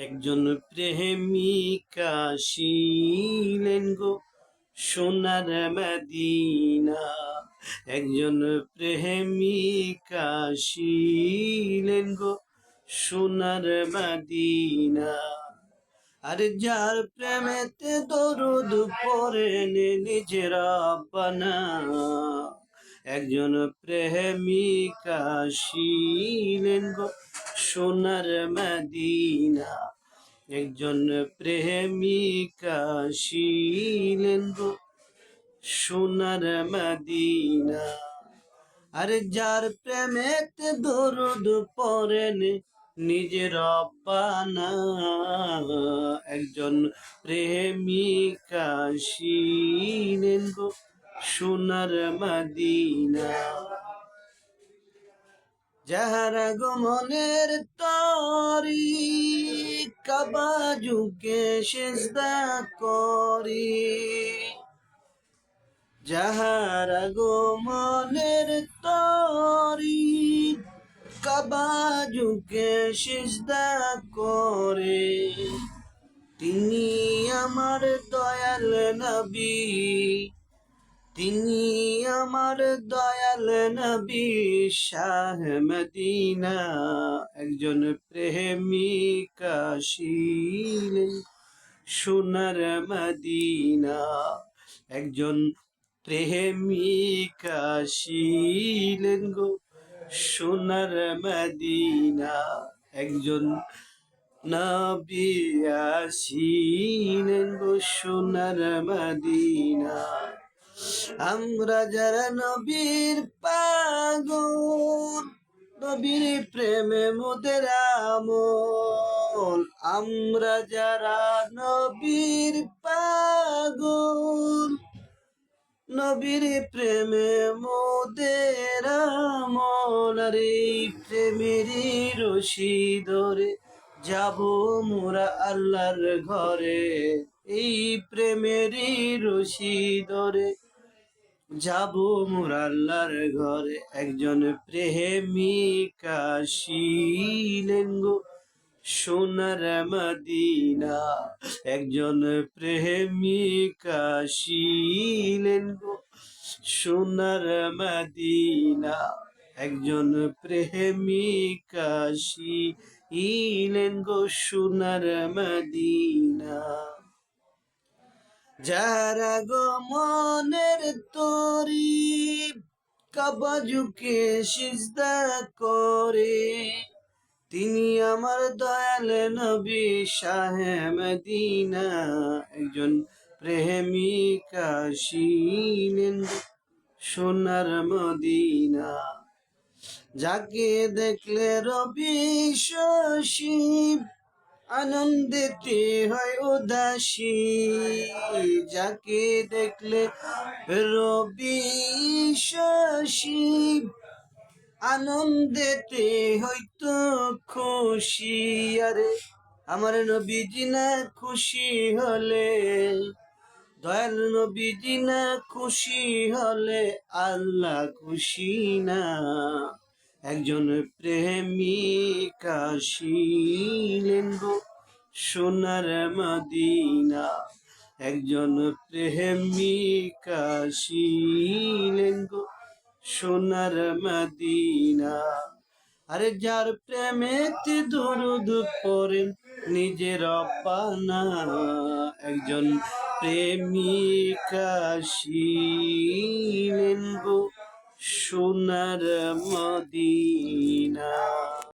একজন প্রেমিকা ছিলেন গো সোনার মদিনা। একজন প্রেমিকা শিলেন গো সোনার মদিনা। আরে যার প্রেমেতে দরুদ পড়েন নিজের বানা একজন প্রেমিকা শিলেন গো সোনার মদিনা, একজন প্রেমিকা শিলেন সোনার মদিনা, আরে যার প্রেমেতে দরুদ পরেন নিজের বানা একজন প্রেমিকা শিলেন সোনার মদিনা যাহার আগমনের তরি কাবাজুকে সেজদা করি। যাহার আগমনের তরি কাবাজুকে সেজদা করে। তিনি আমার দয়াল নবী। তিনি আমার দয়াল নবী শাহ মদিনা, একজন প্রেমিকা ছিলেন সোনার মদিনা, একজন প্রেমিকা ছিলেন গো, সোনার মদিনা, একজন নবী আসিলেন গো, সোনার মদিনা। আমরা যারা নবীর পাগল, নবীর প্রেমে মোদের আমল। আমরা যারা নবীর পাগল, নবীর প্রেমে মোদের আমল। আরে প্রেমেরই রশি ধরে যাব মোরা আল্লাহর ঘরে। এই প্রেমেরই রশি ধরে যাব মুরাল্লার ঘরে। একজন প্রেমিকা ছিলেন গো সোনার মদিনা। একজন প্রেমিকা ছিলেন গো সোনার মদিনা। একজন প্রেমিকা ছিলেন গো সোনার মদিনা। যারা গো মনের তরি কাবাজুকে সিজদা করে, তিনি আমার দয়াল নবী শাহে মদিনা, একজন প্রেমিকা ছিলেন সোনার মদিনা। যাকে দেখলে রবি শশী আনন্দেতে হয় উদাসী, যাকে দেখলে রবি শশী। আনন্দেতে হয়তো খুশি, আরে আমার নবীজি না খুশি হলে, দয়াল নবীজি না খুশি হলে আল্লাহ খুশি না। একজন প্রেমিকা ছিলেন গো সোনার মদিনা। একজন প্রেমিকা ছিলেন গো সোনার মদিনা। আরে যার প্রেমেতে দরুদ পড়েন নিজের অপানা। একজন প্রেমিকা ছিলেন গো সোনার মদিনা।